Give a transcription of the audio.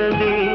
ಕಲಿಸದೆ